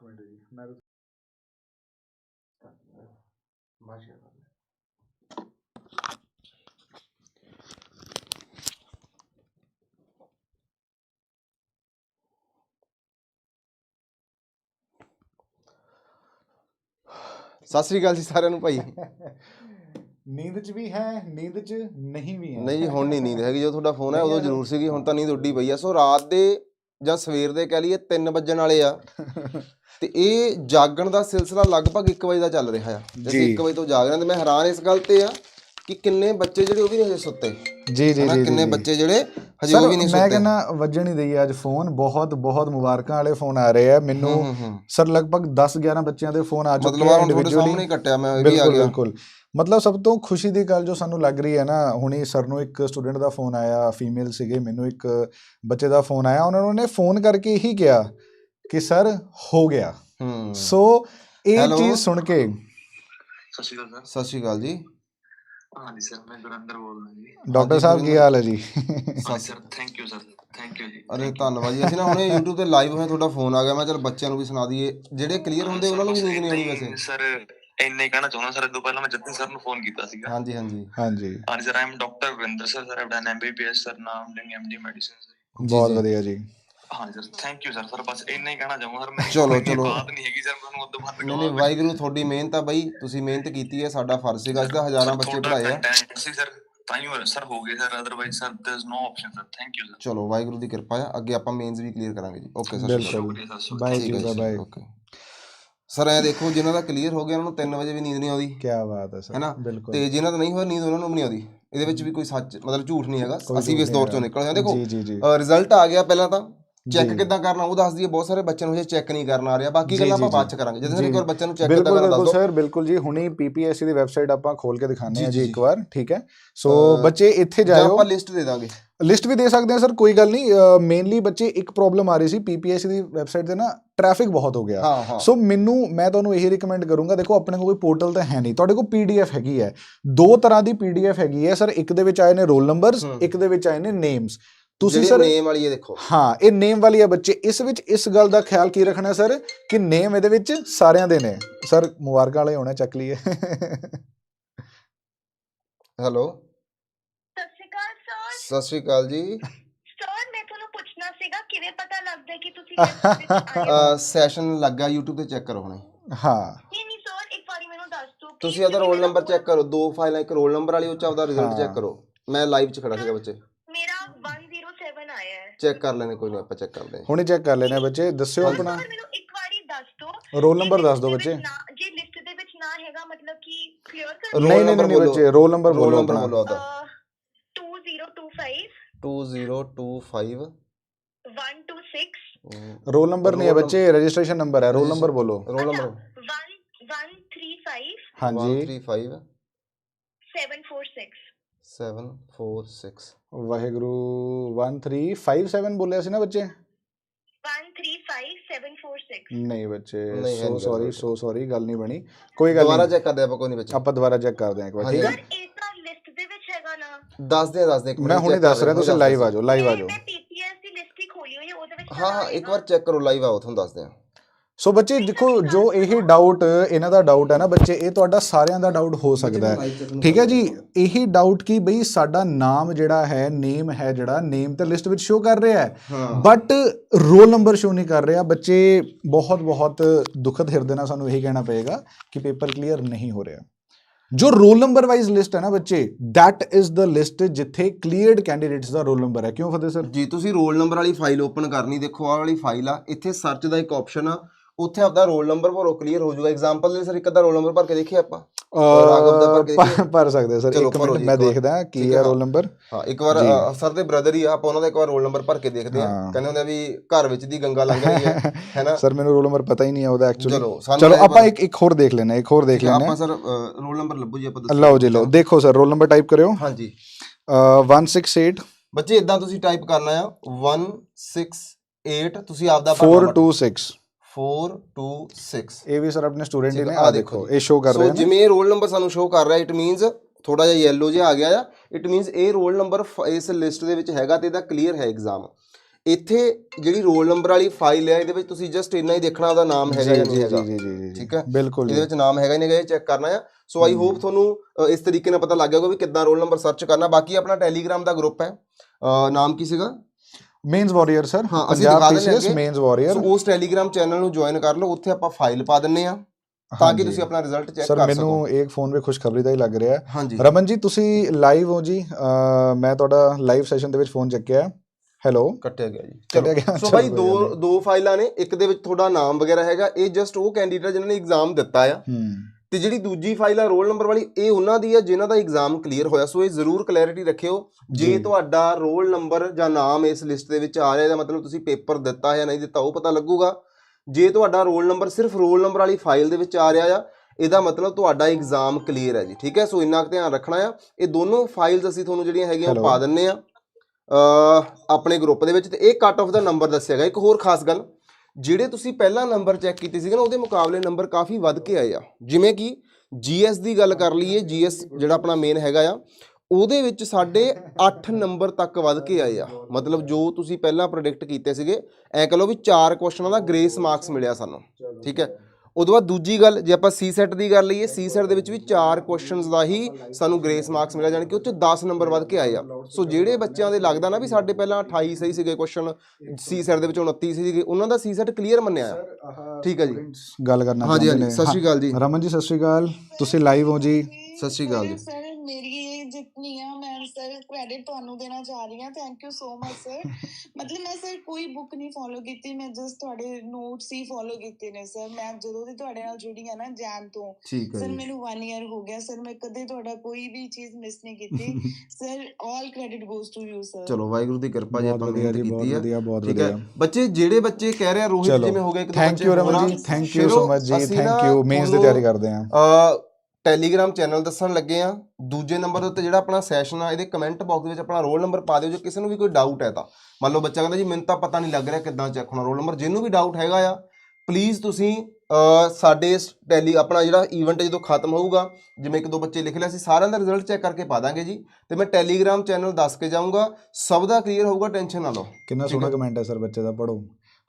ਇੱਕ ਮਿੰਟ ਜੀ ਮੈਂ ਸਤਿ ਸ੍ਰੀ ਅਕਾਲ ਜੀ ਸਾਰਿਆਂ ਨੂੰ ਭਾਈ। ਨੀਂਦ 'ਚ ਵੀ ਹੈ ਨੀਂਦ 'ਚ ਨਹੀਂ ਵੀ ਹੈ। ਨਹੀਂ ਜੀ ਹੁਣ ਨਹੀਂ ਨੀਂਦ ਹੈਗੀ ਜਦੋਂ ਤੁਹਾਡਾ ਫੋਨ ਹੈ ਉਦੋਂ ਜ਼ਰੂਰ ਸੀਗੀ ਹੁਣ ਤਾਂ ਨੀਂਦ ਉੱਡੀ ਪਈ ਆ ਸੋ ਰਾਤ ਦੇ ਜਾਂ ਸਵੇਰ ਦੇ ਕਹਿ ਲਈਏ 3 ਵੱਜਣ ਵਾਲੇ ਆ ਤੇ ਇਹ ਜਾਗਣ ਦਾ ਸਿਲਸਿਲਾ ਲਗਭਗ 1 ਵਜੇ ਦਾ ਚੱਲ ਰਿਹਾ ਆ ਅਸੀਂ ਜੀ। 1 ਵਜੇ ਤੋਂ ਜਾਗ ਰਹੇ ਤੇ ਮੈਂ ਹੈਰਾਨ ਇਸ ਗੱਲ ਤੇ ਆ ਕਿ ਕਿੰਨੇ ਬੱਚੇ ਜਿਹੜੇ ਉਹ ਵੀ ਨਹੀਂ ਹਜੇ ਸੁੱਤੇ? ਜੀ ਜੀ ਹਨਾ ਜੀ ਕਿੰਨੇ। ਬੱਚੇ ਜਿਹੜੇ ਹਜੇ ਸਰ ਉਹ ਵੀ ਨਹੀਂ ਮੈਂ ਸੁੱਤੇ? ਕਹਿੰਦਾ ਵੱਜਣ ਹੀ ਦਈ ਅੱਜ ਫੋਨ। ਬਹੁਤ ਬਹੁਤ ਮੁਬਾਰਕਾਂ ਵਾਲੇ ਫੋਨ ਆ ਰਹੇ ਆ। ਮੈਨੂੰ ਹੂੰ, ਹੂੰ। ਸਰ ਲਗਭਗ 10 11 ਬੱਚਿਆਂ ਦੇ ਫੋਨ ਆ ਚੁੱਕੇ ਮਤਲਬ ਆ ਹੁਣ ਤੁਹਾਡੇ individually। ਸਾਹਮਣੇ ਹੀ ਕੱਟਿਆ ਮੈਂ ਇਹ ਵੀ ਆ ਬਿਲਕੁਲ ਗਿਆ। ਬਿਲਕੁਲ। ਮਤਲਬ ਸਭ ਤੋਂ ਖੁਸ਼ੀ ਦੀ ਗੱਲ ਜੋ ਸਾਨੂੰ ਲੱਗ ਰਹੀ ਹੈ ਨਾ ਹੁਣੀ ਸਰ ਨੂੰ ਇੱਕ ਸਟੂਡੈਂਟ ਦਾ ਫੋਨ ਆਇਆ ਫੀਮੇਲ ਸੀਗੇ ਮੈਨੂੰ ਇੱਕ ਬੱਚੇ ਦਾ ਫੋਨ ਆਇਆ। ਉਹਨਾਂ ਨੇ ਫੋਨ ਕਰਕੇ ਇਹੀ ਕਿਹਾ ਕਿ ਸਰ ਹੋ ਗਿਆ। ਹੂੰ। ਸੋ ਇਹ Hello? ਚੀਜ਼ ਸੁਣ ਕੇ ਸਤਿ ਸ਼੍ਰੀ ਅਕਾਲ ਸਤਿ ਸ਼੍ਰੀ ਅਕਾਲ ਜੀ। ਸਰ ਹਾਂਜੀ ਸਰ ਮੈਂ ਗੁਰਿੰਦਰ ਬੋਲਦਾ ਜੀ। ਡਾਕਟਰ ਸਾਹਿਬ ਕੀ ਹਾਲ ਹੈ ਜੀ? ਹਾਂ sir thank you sir thank you ਜੀ। ਅਰੇ ਧੰਨਵਾਦ ਜੀ। ਅਸੀਂ ਨਾ ਹੁਣੇ YouTube ਤੇ ਲਾਈਵ ਹੋਏ ਤੁਹਾਡਾ ਫੋਨ ਆ ਗਿਆ। ਮੈਂ ਚਲ ਬੱਚਿਆਂ ਨੂੰ ਵੀ ਸੁਣਾ ਦਈਏ। ਜਿਹੜੇ ਕਲੀਅਰ ਹੁੰਦੇ ਉਹਨਾਂ ਨੂੰ ਵੀ ਨੀਂਦ ਨਹੀਂ ਆਉਣੀ ਵੈਸੇ। ਸਰ ਇੰਨੇ ਕਹਿਣਾ ਚਾਹੁੰਦਾ ਸਰ। ਇਦੋਂ ਪਹਿਲਾਂ ਮੈਂ ਜਤਨ ਸਰ ਨੂੰ ਫੋਨ ਕੀਤਾ ਸੀਗਾ। ਹਾਂਜੀ ਹਾਂਜੀ। ਹਾਂਜੀ। ਹਾਂਜੀ sir I am doctor Gurinder sir. Sir I done MBBS sir ਨਾਮ ਡਿੰਗ ਐਮਡੀ ਮੈਡੀਸਿਨ ਬਹੁਤ ਵਧੀਆ ਜੀ। ਹਾਂਜੀ sir thank you sir sir ਬਸ ਇੰਨਾ ਹੀ ਕਹਿਣਾ ਚਾਹੁੰਦਾ ਸਰ ਮੈਂ ਚਲੋ, ਚਲੋ। ਬਾਤ ਨਹੀਂ ਹੈਗੀ ਸਰ ਮੈਨੂੰ ਉਦੋਂ ਬਾਅਦ ਨਹੀਂ ਨਹੀਂ ਵਾਹਿਗੁਰੂ ਤੁਹਾਡੀ ਮਿਹਨਤ ਆ ਬਈ ਤੁਸੀਂ ਮਿਹਨਤ ਕੀਤੀ ਹੈ ਸਾਡਾ ਫਰਜ਼ ਸੀਗਾ ਅਸੀਂ ਤਾਂ ਹਜ਼ਾਰਾਂ ਬੱਚੇ ਪੜ੍ਹਾਏ ਆ। ਸੀ ਸਰ ਤਾਂ ਹੀ ਸਰ ਹੋ ਗਏ sir otherwise sir there is no option sir thank you sir ਚਲੋ ਵਾਹਿਗੁਰੂ ਦੀ ਕਿਰਪਾ ਆ ਅੱਗੇ ਆਪਾਂ ਮੇਨਸ ਵੀ ਕਲੀਅਰ ਕਰਾਂਗੇ ਜੀ। ਓਕੇ ਸਰ ਬਿਲਕੁਲ। ਸ਼ੁਕਰੀਆ ਸਰ ਬਾਏ ਠੀਕ ਜੀ ਹੈ ਬਾਏ ਓਕੇ ਸਰ ਐ ਦੇਖੋ ਜਿਨ੍ਹਾਂ ਦਾ ਕਲੀਅਰ ਹੋ ਗਿਆ ਉਹਨਾਂ ਨੂੰ 3 ਵਜੇ ਵੀ ਨੀਂਦ ਨਹੀਂ ਆਉਂਦੀ। ਕੀ ਬਾਤ ਹੈ ਸਰ ਹੈਨਾ? ਬਿਲਕੁਲ। ਤੇ ਜਿਨ੍ਹਾਂ ਦਾ ਨਹੀਂ ਹੋਇਆ ਨੀਂਦ ਉਹਨਾਂ ਨੂੰ ਵੀ ਨਹੀਂ ਆਉਂਦੀ। ਇਹਦੇ ਵਿੱਚ ਵੀ ਕੋਈ ਸੱਚ ਮਤਲਬ ਝੂਠ ਨਹੀਂ ਹੈਗਾ। ਅਸੀਂ ਵੀ ਇਸ ਦੌਰ ਚੋਂ ਨਿਕਲ ਆਏ ਦੇਖੋ ਜੀ ਜੀ ਜੀ। ਰਿਜ਼ਲਟ ਆ ਗਿਆ ਪਹਿਲਾਂ ਤਾਂ। ਚੈੱਕ। ਕਿੱਦਾਂ ਕਰਨਾ ਉਹ ਦੱਸ ਦਈਏ ਬਹੁਤ ਸਾਰੇ ਬੱਚਿਆਂ ਨੂੰ ਹਜੇ ਚੈੱਕ ਨਹੀਂ ਕਰਨ ਆ ਰਿਹਾ ਬਾਕੀ ਗੱਲਾਂ ਆਪਾਂ ਬਾਅਦ। ਚ ਕਰਾਂਗੇ। ਜਦੋਂ। ਇੱਕ ਵਾਰ ਬੱਚਿਆਂ ਨੂੰ ਚੈੱਕ ਕਿੱਦਾਂ ਬਿਲਕੁਲ ਕਰਨਾ ਬਿਲਕੁਲ ਦੱਸ ਦਿਓ। ਸਰ ਬਿਲਕੁਲ ਜੀ ਹੁਣੀ ਪੀਪੀਐਸਸੀ ਦੀ ਵੈਬਸਾਈਟ ਆਪਾਂ ਖੋਲ ਕੇ ਜੀ, ਹਾਂ ਜੀ। ਇੱਕ ਵਾਰ ਠੀਕ ਹੈ? ਸੋ ਬੱਚੇ ਇੱਥੇ ਜਾਇਓ। ਆਪਾਂ ਲਿਸਟ ਦੇ ਦਾਂਗੇ। ਲਿਸਟ ਵੀ ਦੇ ਸਕਦੇ ਹਾਂ ਸਰ ਕੋਈ ਗੱਲ ਨਹੀਂ। ਮੇਨਲੀ ਬੱਚੇ ਇੱਕ ਪ੍ਰੋਬਲਮ ਆ ਰਹੀ ਸੀ ਪੀਪੀਐਸਸੀ ਦੀ ਵੈਬਸਾਈਟ ਤੇ ਨਾ ਟ੍ਰੈਫਿਕ ਬਹੁਤ ਹੋ ਗਿਆ। ਸੋ ਮੈਨੂੰ ਮੈਂ ਤੁਹਾਨੂੰ ਇਹ ਰეკਮੈਂਡ ਕਰੂੰਗਾ ਦੇਖੋ ਆਪਣੇ ਕੋਲ ਕੋਈ ਪੋਰਟਲ ਤਾਂ ਹੈ ਨਹੀਂ। ਤੁਹਾਡੇ ਕੋਲ ਪੀਡੀਐਫ ਹੈਗੀ ਹੈ। ਦੋ ਤਰ੍ਹਾਂ ਦੀ ਪੀਡੀਐਫ ਹੈਗੀ ਹੈ ਸਰ ਇੱਕ ਦੇ ਵਿੱਚ ਆਏ ਨੇ ਰੋਲ ਨੰਬਰਸ। ਇੱਕ ਦੇ ਵਿੱਚ ਆਏ ਨੇ ਨੇਮਸ ਤੁਸੀਂ ਸਰ ਨੇਮ ਵਾਲੀ ਇਹ ਦੇਖੋ। ਹਾਂ ਇਹ ਨੇਮ ਵਾਲੀ ਹੈ ਬੱਚੇ। ਇਸ ਵਿੱਚ ਇਸ ਗੱਲ ਦਾ ਖਿਆਲ ਕੀ ਰੱਖਣਾ ਸਰ? ਕਿ ਨੇਮ ਇਹਦੇ ਵਿੱਚ ਸਾਰਿਆਂ ਦੇ ਨੇ। ਸਰ ਮੁਬਾਰਕਾਂ ਵਾਲੇ ਹੋਣੇ ਚੱਕ ਲਈਏ। ਹੈਲੋ। ਸਤਿ ਸ਼੍ਰੀ। ਅਕਾਲ ਸਰ ਸਤਿ ਸ਼੍ਰੀ ਅਕਾਲ ਜੀ। ਸਰ ਮੈਂ ਤੁਹਾਨੂੰ ਪੁੱਛਣਾ ਸੀਗਾ ਕਿਵੇਂ ਪਤਾ ਲੱਗਦਾ ਕਿ ਤੁਸੀਂ ਆਏ ਹੋ? ਸੈਸ਼ਨ ਲੱਗਾ YouTube ਤੇ ਚੈੱਕ ਕਰੋ ਹੁਣੇ। ਹਾਂ। ਨਹੀਂ ਨਹੀਂ ਸਰ ਇੱਕ ਵਾਰੀ ਮੈਨੂੰ ਦੱਸ ਦਿਓ please, ਤੁਸੀਂ ਇਹਦਾ ਕਿਉਂਕਿ ਰੋਲ ਮੇਰਾ ਨੰਬਰ ਚੈੱਕ ਕਰੋ। ਦੋ ਫਾਈਲਾਂ ਇੱਕ ਰੋਲ ਨੰਬਰ ਵਾਲੀ ਉਹ ਚ ਆਪਦਾ ਰਿਜ਼ਲਟ। ਚੈੱਕ ਕਰੋ। ਮੈਂ ਲਾਈਵ ਚ ਖੜਾ ਸੀਗਾ ਬੱਚੇ ਮੇਰਾ 107 ਆਇਆ ਹੈ ਚੈੱਕ ਕਰ ਲੈਣੇ ਕੋਈ ਨਹੀਂ ਆਪਾਂ ਚੈੱਕ ਕਰਦੇ ਹਾਂ। ਹੁਣੇ ਚੈੱਕ ਕਰ ਲੈਣੇ ਬੱਚੇ ਦੱਸਿਓ ਆਪਣਾ। ਸਰ, ਮੈਨੂੰ ਇੱਕ ਵਾਰੀ ਦੱਸ ਦਿਓ ਰੋਲ ਜੇ ਨੰਬਰ ਦੱਸ list ਦਿਓ ਦੇ ਬੱਚੇ। ਵਿੱਚ ਨਾ- ਜੇ ਲਿਸਟ ਦੇ ਵਿੱਚ ਨਾ ਹੈਗਾ ਮਤਲਬ ਕਿ ਕਲੀਅਰ ਕਰ Roll ਨਹੀਂ ਨਹੀਂ number ਨਹੀਂ ਬੋਲੋ। ਬੱਚੇ ਰੋਲ ਨੰਬਰ ਰੋਲ ਬੋਲੋ ਨੰਬਰ ਆਪਣਾ। ਬੋਲੋ ਆਦਾ 2025 2025 126 ਰੋਲ ਨੰਬਰ ਨਹੀਂ ਹੈ Roll ਬੱਚੇ ਰਜਿਸਟ੍ਰੇਸ਼ਨ ਨੰਬਰ ਹੈ। ਰੋਲ ਨੰਬਰ ਬੋਲੋ। ਰੋਲ ਨੰਬਰ 135 ਹਾਂਜੀ। 135 746 746 ਵਾਹਿਗੁਰੂ 1357 ਬੋਲਿਆ ਸੀ ਨਾ ਬੱਚੇ? 135746 ਨਹੀਂ ਬੱਚੇ ਸੋ ਸੌਰੀ ਸੋ ਸੌਰੀ ਗੱਲ ਨਹੀਂ ਬਣੀ। ਕੋਈ ਗੱਲ ਦੁਬਾਰਾ ਚੈੱਕ ਕਰਦੇ ਆਪਾਂ ਕੋਈ ਨਹੀਂ ਬੱਚੇ। ਆਪਾਂ ਦੁਬਾਰਾ ਚੈੱਕ ਕਰਦੇ ਹਾਂ ਇੱਕ ਵਾਰ ਠੀਕ ਹੈ? ਸਰ ਇਹ ਤਾਂ ਲਿਸਟ ਦੇ ਵਿੱਚ ਹੈਗਾ ਨਾ। ਦੱਸ ਦੇ ਦੱਸ ਦੇ ਇੱਕ ਮੈਂ ਹੁਣੇ ਦੱਸ ਰਿਹਾ ਤੁਸੀਂ ਲਾਈਵ ਆ ਜਾਓ ਲਾਈਵ ਆ ਜਾਓ। ਮੈਂ ਪੀਪੀਐਸ ਦੀ ਲਿਸਟ ਹੀ ਖੋਲੀ ਹੋਈ ਹੈ ਉਹਦੇ ਵਿੱਚ ਹਾਂ ਹਾਂ ਇੱਕ ਵਾਰ ਚੈੱਕ ਕਰੋ ਲਾਈਵ ਆਓ ਤੁਹਾਨੂੰ ਦੱਸਦੇ ਹਾਂ। ਸੋ ਬੱਚੇ ਦੇਖੋ ਜੋ ਇਹ ਡਾਊਟ ਇਹਨਾਂ ਦਾ ਡਾਊਟ ਹੈ ਨਾ ਬੱਚੇ ਇਹ ਤੁਹਾਡਾ ਸਾਰਿਆਂ ਦਾ ਡਾਊਟ ਹੋ ਸਕਦਾ ਹੈ। ਠੀਕ ਹੈ ਜੀ? ਇਹੀ ਡਾਊਟ ਕੀ ਬਈ ਸਾਡਾ ਨਾਮ ਜਿਹੜਾ ਹੈ ਨੇਮ ਹੈ ਜਿਹੜਾ ਨੇਮ ਤੇ ਲਿਸਟ ਵਿੱਚ ਸ਼ੋ ਕਰ ਰਿਹਾ ਹੈ। ਬਟ ਰੋਲ ਨੰਬਰ ਸ਼ੋ ਨਹੀਂ ਕਰ ਰਿਹਾ। ਬੱਚੇ ਬਹੁਤ ਬਹੁਤ ਦੁਖਦ ਹਿਰਦੇ ਨਾਲ ਸਾਨੂੰ ਇਹੀ ਕਹਿਣਾ ਪਏਗਾ ਕਿ ਪੇਪਰ ਕਲੀਅਰ ਨਹੀਂ ਹੋ ਰਿਹਾ। ਜੋ ਰੋਲ ਨੰਬਰ ਵਾਈਜ਼ ਲਿਸਟ ਹੈ ਨਾ ਬੱਚੇ that ਇਜ਼ the ਲਿਸਟ ਜਿੱਥੇ ਕਲੀਅਰਡ ਕੈਂਡੀਡੇਟਸ ਦਾ ਰੋਲ ਨੰਬਰ ਹੈ। ਕਿਉਂ ਫਤਿਹ ਸਰ ਜੀ ਤੁਸੀਂ ਰੋਲ ਨੰਬਰ ਵਾਲੀ ਫਾਈਲ ਓਪਨ ਕਰਨੀ ਦੇਖੋ ਆਹ ਵਾਲੀ ਫਾਈਲ ਆ ਇੱਥੇ ਸਰਚ ਦਾ ਇੱਕ ਆਪਸ਼ਨ ਆ। ਉੱਥੇ ਆਪਦਾ ਰੋਲ ਨੰਬਰ ਭਰੋ ਕਲੀਅਰ ਹੋ ਜਾਊਗਾ। ਐਗਜ਼ਾਮਪਲ ਲਈ ਸਰ ਇੱਕ ਅੱਧਾ ਰੋਲ ਨੰਬਰ ਭਰ ਕੇ ਦੇਖੀਏ ਆਪਾਂ। ਰਾਘਵ ਦਾ ਭਰ ਕੇ ਦੇਖੀਏ? ਭਰ ਸਕਦੇ ਸਰ ਇੱਕ ਮਿੰਟ ਮੈਂ। ਦੇਖਦਾ ਕੀ ਹੈ। ਰੋਲ ਨੰਬਰ ਹਾਂ। ਇੱਕ ਵਾਰ ਸਰ ਦੇ ਬ੍ਰਦਰ ਹੀ ਆ ਆਪਾਂ ਉਹਨਾਂ ਦਾ ਇੱਕ ਵਾਰ ਰੋਲ ਨੰਬਰ ਭਰ ਕੇ ਦੇਖਦੇ ਆ। ਕਹਿੰਦੇ ਹੁੰਦੇ ਆ ਵੀ ਘਰ ਵਿੱਚ ਦੀ ਗੰਗਾ ਲੰਘ ਰਹੀ ਹੈ ਹੈਨਾ ਸਰ ਮੈਨੂੰ ਰੋਲ ਨੰਬਰ ਪਤਾ ਹੀ ਨਹੀਂ ਹੈ ਉਹਦਾ ਐਕਚੁਅਲੀ ਚਲੋ ਆਪਾਂ ਇੱਕ ਇੱਕ ਹੋਰ ਦੇਖ ਲੈਣਾ ਇੱਕ ਹੋਰ ਦੇਖ ਲੈਣਾ ਆਪਾਂ ਸਰ ਰੋਲ ਨੰਬਰ ਲੱਭੋ ਜੀ ਆਪਾਂ ਲਓ ਜੀ ਲਓ। ਦੇਖੋ ਸਰ ਰੋਲ ਨੰਬਰ ਟਾਈਪ ਕਰਿਓ। ਹਾਂਜੀ। ਅ, 168 ਬੱਚੇ ਇਦਾਂ ਤੁਸੀਂ ਟਾਈਪ ਕਰਨਾ ਆ 168 ਤੁਸੀਂ ਆਪਦਾ ਭਰਨਾ ਵਾ। 426 426 ਇਹ ਵੀ ਸਰ ਆਪਣੇ ਸਟੂਡੈਂਟ ਹੀ ਨੇ ਆ, ਦੇਖੋ ਇਹ ਸ਼ੋ ਕਰ ਸੋ ਰਹੇ ਨੇ। ਜਿਵੇਂ ਇਹ ਰੋਲ ਨੰਬਰ ਸਾਨੂੰ ਸ਼ੋ ਕਰ ਰਿਹਾ ਇਟ ਮੀਨਸ ਥੋੜਾ ਜਿਹਾ yellow ਜਿਹਾ ਆ ਗਿਆ ਆ। ਇਟ ਮੀਨਸ ਇਹ ਰੋਲ ਨੰਬਰ ਇਸ ਲਿਸਟ ਦੇ ਵਿੱਚ ਹੈਗਾ ਤੇ ਇਹਦਾ ਕਲੀਅਰ ਹੈ ਐਗਜ਼ਾਮ ਇੱਥੇ ਜਿਹੜੀ ਰੋਲ ਨੰਬਰ ਵਾਲੀ ਫਾਈਲ ਹੈ ਇਹਦੇ ਵਿੱਚ ਤੁਸੀਂ ਜਸਟ ਇੰਨਾ ਹੀ ਦੇਖਣਾ ਉਹਦਾ ਨਾਮ ਹੈਗਾ ਜਾਂ ਨਹੀਂ ਹੈਗਾ। ਜੀ ਜੀ ਜੀ ਠੀਕ ਹੈ ਬਿਲਕੁਲ ਇਹਦੇ ਵਿੱਚ ਨਾਮ ਹੈਗਾ ਹੀ ਨਹੀਂ ਹੈਗਾ ਇਹ ਚੈੱਕ ਕਰਨਾ ਆ। ਸੋ ਆਈ ਹੋਪ ਤੁਹਾਨੂੰ ਇਸ ਤਰੀਕੇ ਨਾਲ ਪਤਾ ਲੱਗ ਜਾਊਗਾ ਵੀ ਕਿੱਦਾਂ ਰੋਲ ਨੰਬਰ ਸਰਚ ਕਰਨਾ। ਬਾਕੀ ਆਪਣਾ ਟੈਲੀਗ੍ਰਾਮ ਦਾ ਗਰੁੱਪ ਹੈ। ਨਾਮ ਕੀ ਸੀਗਾ? ਮੇਨਸ ਵਾਰੀਅਰ ਸਰ ਹਾਂ, ਅਸੀਂ ਪੰਜਾਬ ਦਿਖਾ ਦਿੰਦੇ ਪੀਸੀਐਸ। ਮੇਨਸ ਵਾਰੀਅਰ ਸੋ ਉਸ ਟੈਲੀਗ੍ਰਾਮ ਚੈਨਲ ਨੂੰ ਜੁਆਇਨ ਕਰ ਲਓ ਉੱਥੇ ਆਪਾਂ ਫਾਈਲ ਪਾ ਦਿੰਨੇ ਆ ਤਾਂ ਕਿ ਤੁਸੀਂ ਆਪਣਾ ਰਿਜ਼ਲਟ ਚੈੱਕ ਸਰ ਕਰ ਸਕੋ। ਮੈਨੂੰ ਇੱਕ ਫੋਨ 'ਤੇ ਖੁਸ਼ਖਬਰੀ ਦਾ ਹੀ ਲੱਗ ਰਿਹਾ ਹੈ। ਹਾਂਜੀ। ਰਮਨ ਜੀ ਤੁਸੀਂ ਲਾਈਵ ਹੋ ਜੀ। ਅਹ ਮੈਂ ਤੁਹਾਡਾ ਲਾਈਵ ਸੈਸ਼ਨ ਦੇ ਵਿੱਚ ਫੋਨ ਚੱਕਿਆ ਹੈਲੋ ਕੱਟਿਆ ਗਿਆ ਜੀ। ਕੱਟਿਆ ਚਲੋ। ਗਿਆ, ਸੋ ਭਾਈ ਦੋ। ਦੋ ਫਾਈਲਾਂ ਨੇ ਇੱਕ ਦੇ ਵਿੱਚ ਤੁਹਾਡਾ ਨਾਮ ਵਗੈਰਾ ਹੈਗਾ। ਇਹ ਜਸਟ ਉਹ ਕੈਂਡੀਡੇਟ ਜਿਨ੍ਹਾਂ ਨੇ ਐਗਜ਼ਾਮ ਦਿੱਤਾ ਆ। ਹੂੰ। ਤੇ ਜਿਹੜੀ ਦੂਜੀ ਫਾਈਲ ਆ ਰੋਲ ਨੰਬਰ ਵਾਲੀ ਇਹ ਉਹਨਾਂ ਦੀ ਆ ਜਿਨ੍ਹਾਂ ਦਾ ਐਗਜ਼ਾਮ ਕਲੀਅਰ ਹੋਇਆ। ਸੋ ਇਹ ਜ਼ਰੂਰ ਕਲੈਰਿਟੀ ਰੱਖਿਓ। ਜੇ। ਤੁਹਾਡਾ ਰੋਲ ਨੰਬਰ ਜਾਂ ਨਾਮ ਇਸ ਲਿਸਟ ਦੇ ਵਿੱਚ ਆ ਰਿਹਾ ਇਹਦਾ ਮਤਲਬ ਤੁਸੀਂ ਪੇਪਰ ਦਿੱਤਾ ਜਾਂ ਨਹੀਂ ਦਿੱਤਾ ਉਹ ਪਤਾ ਲੱਗੂਗਾ। ਜੇ ਤੁਹਾਡਾ ਰੋਲ ਨੰਬਰ ਸਿਰਫ ਰੋਲ ਨੰਬਰ ਵਾਲੀ ਫਾਈਲ ਦੇ ਵਿੱਚ ਆ ਰਿਹਾ ਆ ਇਹਦਾ ਮਤਲਬ ਤੁਹਾਡਾ ਐਗਜ਼ਾਮ ਕਲੀਅਰ ਹੈ ਜੀ ਠੀਕ ਹੈ? ਸੋ ਇੰਨਾ ਕੁ ਧਿਆਨ ਰੱਖਣਾ ਆ। ਇਹ ਦੋਨੋਂ ਫਾਈਲਸ ਅਸੀਂ ਤੁਹਾਨੂੰ ਜਿਹੜੀਆਂ ਹੈਗੀਆਂ. ਪਾ ਦਿੰਨੇ ਆ ਆਪਣੇ ਗਰੁੱਪ ਦੇ ਵਿੱਚ। ਤੇ ਇਹ ਕੱਟ ਆਫ ਦਾ ਨੰਬਰ ਦੱਸਿਆ ਗਿਆ। ਇੱਕ ਹੋਰ ਖਾਸ ਗੱਲ ਜਿਹੜੇ ਤੁਸੀਂ ਪਹਿਲਾ ਨੰਬਰ ਚੈੱਕ ਕੀਤੇ ਸੀਗੇ ਨਾ, ਉਹਦੇ ਮੁਕਾਬਲੇ ਨੰਬਰ ਕਾਫੀ ਵੱਧ ਕੇ ਆਏ ਆ। ਜਿਵੇਂ ਕਿ ਜੀਐਸ ਦੀ ਗੱਲ ਕਰ ਲਈਏ ਜੀਐਸ ਜਿਹੜਾ ਆਪਣਾ ਮੇਨ ਹੈਗਾ ਆ, ਉਹਦੇ ਵਿੱਚ ਸਾਡੇ 8 ਨੰਬਰ ਤੱਕ ਵੱਧ ਕੇ ਆਏ ਆ। ਮਤਲਬ ਜੋ ਤੁਸੀਂ ਪਹਿਲਾਂ ਪ੍ਰੈਡਿਕਟ ਕੀਤੇ ਸੀਗੇ, ਐ ਕਹ ਲਓ ਵੀ 4 ਕੁਐਸਚਨਾਂ ਦਾ ਗ੍ਰੇਸ ਮਾਰਕਸ ਮਿਲਿਆ ਸਾਨੂੰ, ਠੀਕ ਹੈ? ਉਦੋਂ ਬਾਅਦ ਦੂਜੀ ਗੱਲ ਜੇ ਆਪਾਂ ਸੀ ਸੈਟ ਦੀ ਕਰ ਲਈਏ ਸੀ ਸੈਟ ਦੇ ਵਿੱਚ ਵੀ 4 ਕੁਐਸਚਨਸ ਦਾ ਹੀ ਸਾਨੂੰ ਗ੍ਰੇਸ ਮਾਰਕਸ ਮਿਲਿਆ ਜਾਣੀ ਕਿ ਉਹ ਚ 10 ਨੰਬਰ ਵੱਧ ਕੇ ਆਏ ਆ। ਸੋ ਜਿਹੜੇ ਬੱਚਿਆਂ ਦੇ ਲੱਗਦਾ ਨਾ ਵੀ ਸਾਡੇ ਪਹਿਲਾਂ 28 ਸਹੀ ਸੀਗੇ ਕੁਐਸਚਨ ਸੀ ਸੈਟ ਦੇ ਵਿੱਚ 29 ਸੀਗੇ ਉਹਨਾਂ ਦਾ ਸੀ ਸੈਟ ਕਲੀਅਰ ਮੰਨਿਆ ਆ। ਠੀਕ ਹੈ ਜੀ। ਗੱਲ ਕਰਨਾ ਹਾਂਜੀ ਚਾਹੁੰਦੇ ਨੇ। ਸਤਿ ਸ਼੍ਰੀ ਅਕਾਲ ਜੀ। ਰਮਨ ਜੀ ਸਤਿ ਸ਼੍ਰੀ ਅਕਾਲ। ਤੁਸੀਂ ਲਾਈਵ ਹੋ ਜੀ। ਸਤਿ ਸ਼੍ਰੀ ਅਕਾਲ ਜੀ। ਸਰ ਮੇਰੀ ਏਜ ਇਤਨੀ ਆ ਮੈਂ ਸਰ ਕ੍ਰੈਡਿਟ ਤੁਹਾਨੂੰ ਦੇਣਾ ਚਾਹ ਰਹੀ ਹਾਂ। Thank you so much sir ਮਤਲਬ ਮੈਂ ਸਰ ਕੋਈ ਬੁੱਕ ਨਹੀਂ ਫੋਲੋ ਕੀਤੀ ਮੈਂ ਜਸਟ ਤੁਹਾਡੇ ਨੋਟਸ ਹੀ ਫੋਲੋ ਕੀਤੇ ਨੇ ਸਰ ਮੈਂ ਜਦੋਂ ਦੀ ਤੁਹਾਡੇ ਨਾਲ ਜੁੜੀ ਆ ਨਾ ਜੈਨ ਤੋਂ ਹੈ ਸਰ ਮੈਨੂੰ 1 ਇਅਰ ਹੋ ਗਿਆ ਸਰ ਮੈਂ ਕਦੇ ਤੁਹਾਡਾ ਕੋਈ ਵੀ ਚੀਜ਼ ਮਿਸ ਨਹੀਂ ਕੀਤੀ। Sir 올 credit goes to you sir ਚਲੋ ਵਾਹਿਗੁਰੂ ਦੀ ਕਿਰਪਾ ਜੀ ਬਹੁਤ ਆਪਾਂ ਬਹੁਤ ਕੀਤੀ ਹੈ। ਠੀਕ ਹੈ। ਵਧੀਆ। ਬੱਚੇ ਜਿਹੜੇ ਬੱਚੇ ਕਹਿ ਰਹੇ ਆ ਰੋਹਿਤ। ਜਿਵੇਂ ਹੋ ਗਏ ਇੱਕ ਦੋ ਥੈਂਕ ਯੂ ਆ, Raman ji. Thank you so much ਜੀ। ਥੈਂਕ ਨਾ ਯੂ ਮੇਨਸ ਦੀ ਤਿਆਰੀ ਕਰਦੇ ਹਾਂ। ਟੈਲੀਗ੍ਰਾਮ ਚੈਨਲ ਦੱਸਣ ਲੱਗੇ ਆ ਦੂਜੇ ਨੰਬਰ ਦੇ ਉੱਤੇ ਜਿਹੜਾ ਆਪਣਾ ਸੈਸ਼ਨ ਆ ਇਹਦੇ ਕਮੈਂਟ ਬਾਕਸ ਵਿੱਚ ਆਪਣਾ ਰੋਲ ਨੰਬਰ ਪਾ ਦਿਓ। ਜੇ ਕਿਸੇ ਨੂੰ ਵੀ ਕੋਈ ਡਾਊਟ ਹੈ ਤਾਂ। ਮੰਨ ਲਓ ਬੱਚਾ ਕਹਿੰਦਾ ਜੀ ਮੈਨੂੰ ਤਾਂ ਪਤਾ ਨਹੀਂ ਲੱਗ ਰਿਹਾ ਕਿੱਦਾਂ ਚੈੱਕ ਹੋਣਾ ਰੋਲ ਨੰਬਰ ਜਿਹਨੂੰ ਵੀ ਡਾਊਟ ਹੈਗਾ ਆ ਪਲੀਜ਼ ਤੁਸੀਂ ਸਾਡੇ ਇਸ ਟੈਲੀ ਆਪਣਾ ਜਿਹੜਾ ਇਵੈਂਟ ਜਦੋਂ ਖਤਮ ਹੋਊਗਾ ਜਿਵੇਂ ਇੱਕ ਦੋ ਬੱਚੇ ਲਿਖ ਲਿਆ ਸੀ ਸਾਰਿਆਂ ਦਾ ਰਿਜ਼ਲਟ ਚੈੱਕ ਕਰਕੇ ਪਾ ਦਾਂਗੇ ਜੀ। ਤੇ ਮੈਂ ਟੈਲੀਗ੍ਰਾਮ ਚੈਨਲ ਦੱਸ ਕੇ ਜਾਊਂਗਾ। ਸਭ ਦਾ ਕਲੀਅਰ ਹੋਊਗਾ ਟੈਨਸ਼ਨ ਨਾ ਲਓ। ਕਿੰਨਾ ਸੋਹਣਾ। ਕਮੈਂਟ ਹੈ ਸਰ ਬੱਚੇ ਦਾ ਪੜੋ